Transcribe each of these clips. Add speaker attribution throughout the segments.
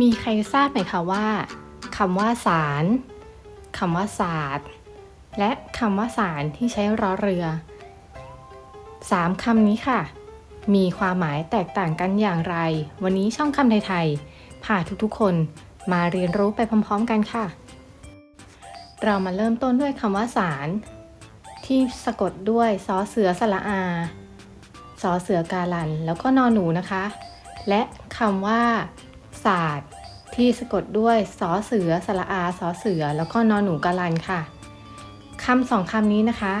Speaker 1: มีใครทราบไหมคะว่าคำว่าสารคำว่าศาสตร์ และคำว่าสารที่ใช้รอเรือสามคำนี้ค่ะ มีความหมายแตกต่างกันอย่างไร วันนี้ช่องคำไทยๆพาทุกๆ คนมาเรียนรู้ไปพร้อม ๆ กันค่ะ เรามาเริ่มต้นด้วยคำว่าสาร ที่สะกดด้วยซอเสือสระอาซอเสือกาลัน แล้วก็นอนหนูนะคะ และคำว่า ศาสตร์ ที่สะกดด้วยสอเสือสระอาสอเสือ แล้วก็นอนหนูกาลันค่ะคำสองคำนี้นะคะ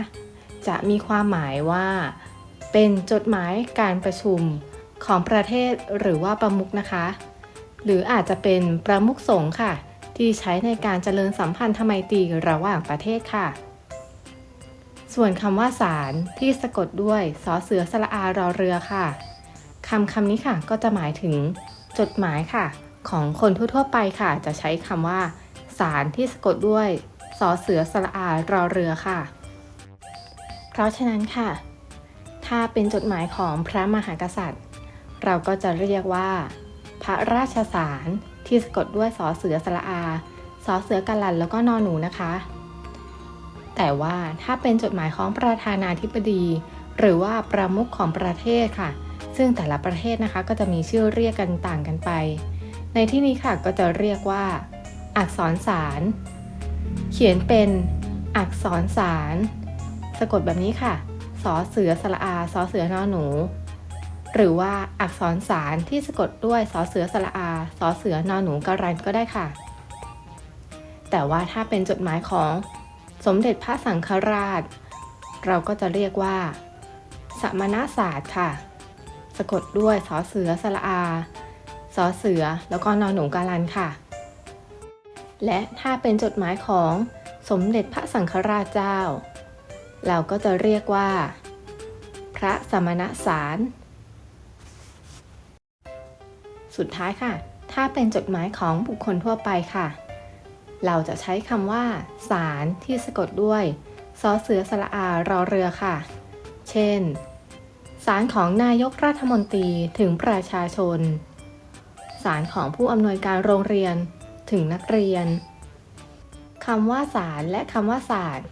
Speaker 1: จะมีความหมายว่า เป็นจดหมายการประชุมของประเทศหรือว่าประมุขนะคะ หรืออาจจะเป็นประมุขสงฆ์ค่ะ ที่ใช้ในการเจริญสัมพันธไมตรีระหว่างประเทศค่ะ ส่วนคำว่าสารที่สะกดด้วยสอเสือสระอารอเรือค่ะคำคำนี้ค่ะก็จะหมายถึง จดหมายค่ะ ของคนทั่วๆไปค่ะ จะใช้คำว่า สารที่สะกดด้วยสอเสือสระอารอเรือค่ะ เพราะฉะนั้นค่ะ ถ้าเป็นจดหมายของพระมหากษัตริย์ เราก็จะเรียกว่า พระราชสารที่สะกดด้วยสอเสือสระอาสอเสือกาลันแล้วก็นอนหนูนะคะ แต่ว่าถ้าเป็นจดหมายของประธานาธิบดี หรือว่าประมุขของประเทศค่ะ ซึ่งแต่ละประเทศนะคะก็จะมีชื่อเรียกกันต่างกันไป ในที่นี้ค่ะก็จะเรียกว่า อักษรสาร เขียนเป็นอักษรสาร สะกดแบบนี้ค่ะสอเสือสระอาสอเสือนอหนู หรือว่าอักษรสารที่สะกดด้วยสอเสือสระอาสอเสือนอหนูกรันก็ได้ค่ะ แต่ว่าถ้าเป็นจดหมายของสมเด็จพระสังฆราช เราก็จะเรียกว่า สมณศาสตร์ค่ะ สะกดด้วยสอเสือสระอาสอเสือ แล้วก็นอนหนูกาลันค่ะ และถ้าเป็นจดหมายของสมเด็จพระสังฆราชเจ้า เราก็จะเรียกว่า พระสมณสาร สุดท้ายค่ะ ถ้าเป็นจดหมายของบุคคลทั่วไปค่ะ เราจะใช้คำว่า สารที่สะกดด้วยซอเสือสระอารอเรือค่ะ เช่น สารของนายกรัฐมนตรีถึงประชาชน สารของผู้อำนวยการโรงเรียนถึงนักเรียนคำว่าสารและคำว่าศาสตร์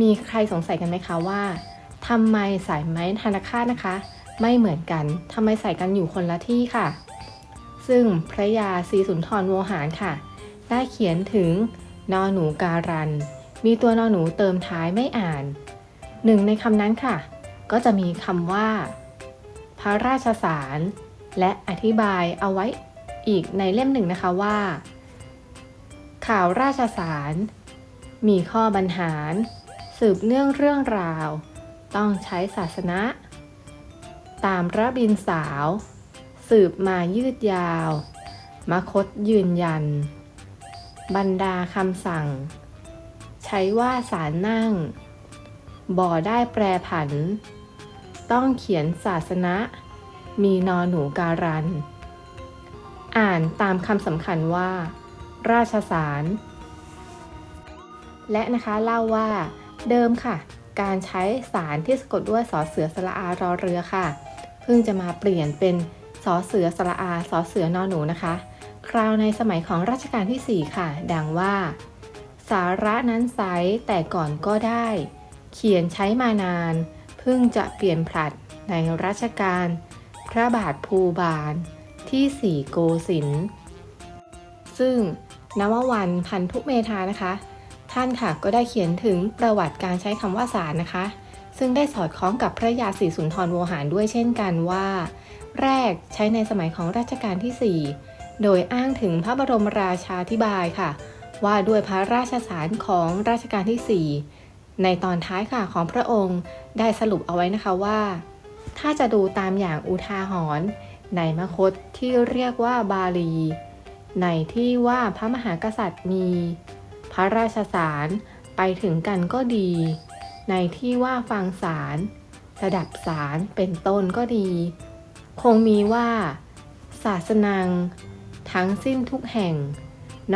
Speaker 1: มีใครสงสัยกันไหมคะว่าทำไมสายไม้ธนาคารนะคะ ไม่เหมือนกันทำไมใส่กันอยู่คนละที่ค่ะ ซึ่งพระยาศรีสุนทรโวหารค่ะ ได้เขียนถึงนอหนูการัน มีตัวนอหนูเติมท้ายไม่อ่าน หนึ่งในคำนั้นค่ะ ก็จะมีคำว่า พระราชสาร และอธิบายเอาไว้อีกในเล่มหนึ่งนะคะว่า ข่าวราชสาร มีข้อบรรหาร สืบเนื่องเรื่องราว ต้องใช้ศาสนะ ตามระบินสาว สืบมายืดยาว มคตยืนยัน บรรดาคำสั่ง ใช้ว่าสารนั่งบ่อได้แปรผัน ต้องเขียนศาสนะ มีนอหนูการัน อ่านตามคำสำคัญว่า ราชสาร และนะคะเล่าว่า เดิมค่ะ การใช้สารที่สะกดด้วยสอเสือสระอารอเรือค่ะ เพิ่งจะมาเปลี่ยนเป็นสอเสือสระอาสอเสือนอหนูนะคะ คราวในสมัยของรัชกาลที่ 4 ค่ะ ดังว่า สาระนั้นไซแต่ก่อนก็ได้ เขียนใช้มานาน พิ่งจะเปลี่ยนผลัดในรัชกาลพระบาทภูบาลที่4โกสินทร์ซึ่งนววันพันธุเมธานะคะ ท่านค่ะก็ได้เขียนถึงประวัติการใช้คำว่าสารนะคะ ซึ่งได้สอดคล้องกับพระยาศรีสุนทรโวหารด้วยเช่นกันว่า แรกใช้ในสมัยของรัชกาลที่ 4 โดยอ้างถึงพระบรมราชาธิบายค่ะ ว่าด้วยพระราชสารของรัชกาลที่ 4 ในตอนท้ายค่ะของพระองค์ได้สรุปเอาไว้นะคะว่า ถ้าจะดูตามอย่างอุทาหรณ์ในมคตที่เรียกว่าบาลี ในที่ว่าพระมหากษัตริย์มี พระราชสารไปถึงกันก็ดี ในที่ว่าฟังสารสดับสารเป็นต้นก็ดี คงมีว่า ศาสนัง ทั้งสิ้นทุกแห่ง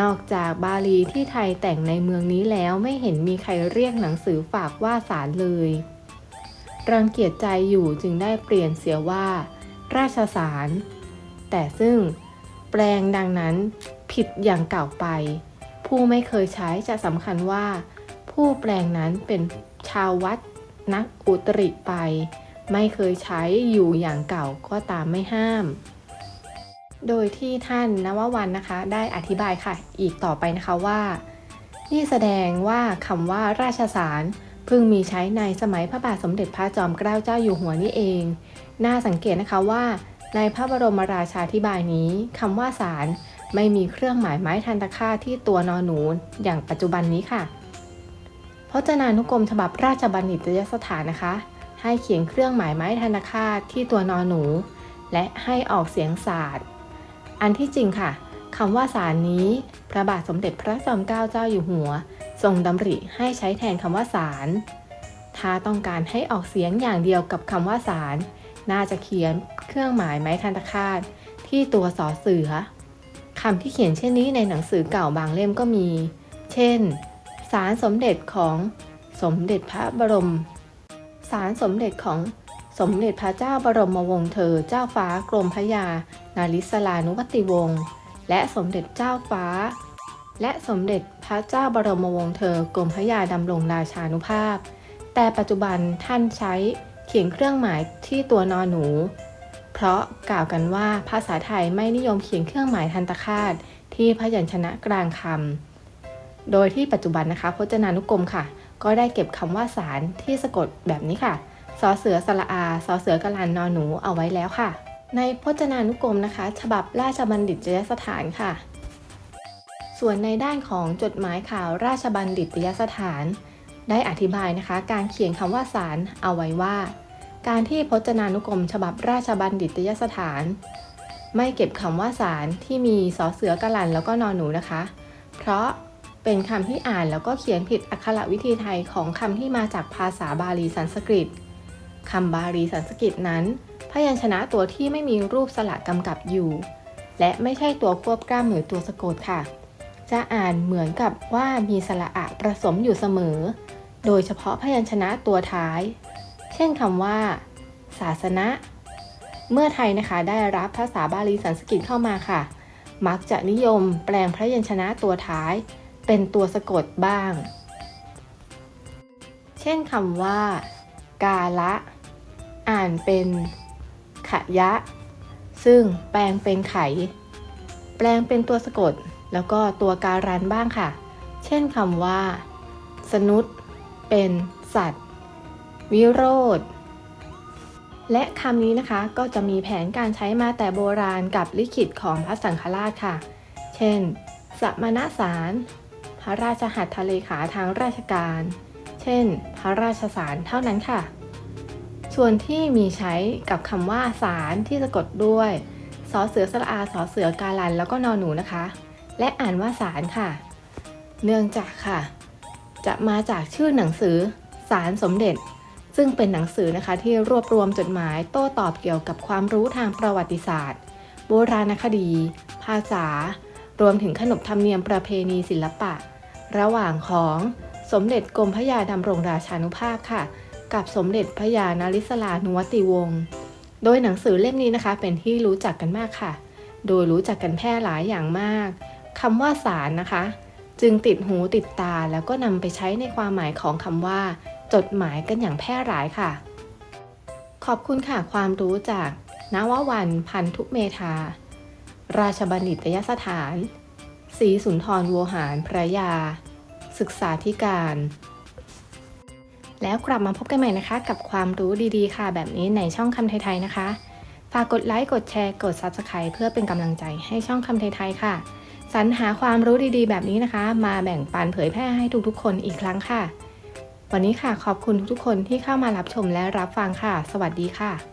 Speaker 1: นอกจากบาลีที่ไทยแต่งในเมืองนี้แล้วไม่เห็นมีใครเรียกหนังสือฝากว่าสารเลย รังเกียจใจอยู่จึงได้เปลี่ยนเสียว่า ราชสาร แต่ซึ่งแปลงดังนั้นผิดอย่างเก่าไป ผู้ไม่เคยใช้จะสำคัญว่า ผู้แปลงนั้นเป็นชาววัดนักอุตริไป ไม่เคยใช้อยู่อย่างเก่าก็ตามไม่ห้าม โดยที่ท่านนววันนะคะ ได้อธิบายค่ะ อีกต่อไปนะคะว่า นี่แสดงว่าคำว่าราชสารเพิ่งมีใช้ในสมัยพระบาทสมเด็จพระจอมเกล้าเจ้าอยู่หัวนี่เอง น่าสังเกตนะคะว่า ในพระบรมราชาธิบายนี้คำว่าสารไม่มีเครื่องหมายไม้ทันตคาที่ตัวนอหนูอย่างปัจจุบันนี้ค่ะพจนานุกรมฉบับราชบัณฑิตยสถานนะคะ ให้เขียนเครื่องหมายไม้ทันตคาที่ตัวนอหนู และให้ออกเสียงศาสตร์ อันที่จริงค่ะคำว่าสารนี้ พระบาทสมเด็จพระจอมเกล้าเจ้าอยู่หัว ทรงดำริให้ใช้แทนคำว่าสาร ถ้าต้องการให้ออกเสียงอย่างเดียวกับคำว่าสาร น่าจะเขียนเครื่องหมายไม้ทันตคาตที่ตัวสอเสือคำที่เขียนเช่นนี้ในหนังสือเก่าบางเล่มก็มี เช่น สารสมเด็จของสมเด็จพระบรม สารสมเด็จของสมเด็จพระเจ้าบรมวงศ์เธอเจ้าฟ้ากรมพระยา นาริศลานุวัติวงศ์ และสมเด็จเจ้าฟ้า และสมเด็จพระเจ้าบรมวงศ์เธอกรมพระยาดำรงราชานุภาพ แต่ปัจจุบันท่านใช้เขียนเครื่องหมายที่ตัวนอนหนู เพราะกล่าวกันว่าภาษาไทยไม่นิยมเขียนเครื่องหมายทันตคาตที่พยัญชนะกลางคำ โดยที่ปัจจุบันนะคะพจนานุกรมค่ะ ก็ได้เก็บคำว่าสารที่สะกดแบบนี้ค่ะสอเสือสระอาสอเสือกะลันนอนหนูเอาไว้แล้วค่ะ ในพจนานุกรมนะคะ ฉบับราชบัณฑิตยสถานค่ะ ส่วนในด้านของจดหมายข่าวราชบัณฑิตยสถาน ได้อธิบายนะคะ การเขียนคำว่าสารเอาไว้ว่า การที่พจนานุกรม ฉบับราชบัณฑิตยสถาน ไม่เก็บคำว่าสารที่มีสอเสือกลันแล้วก็นอนหนูนะคะ เพราะเป็นคำที่อ่านแล้วก็เขียนผิดอักขระวิธีไทยของคำที่มาจากภาษาบาลีสันสกฤต คำบาลีสันสกฤตนั้น พยัญชนะตัวที่ไม่มีรูปสระกำกับอยู่ และไม่ใช่ตัวควบกล้ามหรือตัวสะกดค่ะ จะอ่านเหมือนกับว่ามีสระอะผสมอยู่เสมอ โดยเฉพาะพยัญชนะตัวท้าย เช่นคำว่า ศาสนะเมื่อไทยนะคะได้รับภาษาบาลีสันสกฤตเข้ามาค่ะ มักจะนิยมแปลงพยัญชนะตัวท้าย เป็นตัวสะกดบ้าง เช่นคำว่า กาละ อ่านเป็นขยะ ซึ่งแปลงเป็นไข แปลงเป็นตัวสะกด แล้วก็ตัวการันบ้างค่ะ เช่นคำว่า สนุษเป็นสัตว์ วิโรธและคำนี้นะคะก็จะมีแผนการใช้มาแต่โบราณกับลิขิตของพระสังฆราชค่ะ เช่น สมณสาร พระราชหัตถเลขาทางราชการ เช่น พระราชสารเท่านั้นค่ะ ส่วนที่มีใช้กับคำว่าสารที่สะกดด้วยสอเสือสระอาสอเสือกาลันแล้วก็นอนหนูนะคะ และอ่านว่าสารค่ะ เนื่องจากค่ะ จะมาจากชื่อหนังสือสารสมเด็จ ซึ่งเป็นหนังสือนะคะที่รวบรวมจดหมายโต้ตอบเกี่ยวกับความรู้ทางประวัติศาสตร์ โบราณคดี ภาษา รวมถึงขนบธรรมเนียมประเพณีศิลปะ ระหว่างของ สมเด็จกรมพระยาดำรงราชานุภาพค่ะ กับสมเด็จพระยานาริศลานุวติวงศ์โดยหนังสือเล่มนี้นะคะเป็นที่รู้จักกันมากค่ะ โดยรู้จักกันแพร่หลายอย่างมากคำว่าสารนะคะ จึงติดหูติดตาแล้วก็นำไปใช้ในความหมายของคำว่า จดหมายกันอย่างแพร่หลายค่ะ ขอบคุณค่ะความรู้จากนววันพันธุเมธา ราชบัณฑิตยสถานศรีสุนทรโวหารพระยา ศึกษาธิการ แล้วกลับมาพบกันใหม่นะคะ กับความรู้ดีๆ ค่ะ แบบนี้ในช่องคำไทยๆนะคะ ฝากกดไลค์ กดแชร์ กด Subscribe เพื่อเป็นกำลังใจให้ช่องคำไทยๆค่ะ สรรหาความรู้ดีๆ แบบนี้นะคะ มาแบ่งปันเผยแพร่ให้ทุกๆ คนอีกครั้งค่ะ วันนี้ค่ะขอบคุณทุกๆคนที่เข้ามารับชมและรับฟังค่ะ สวัสดีค่ะ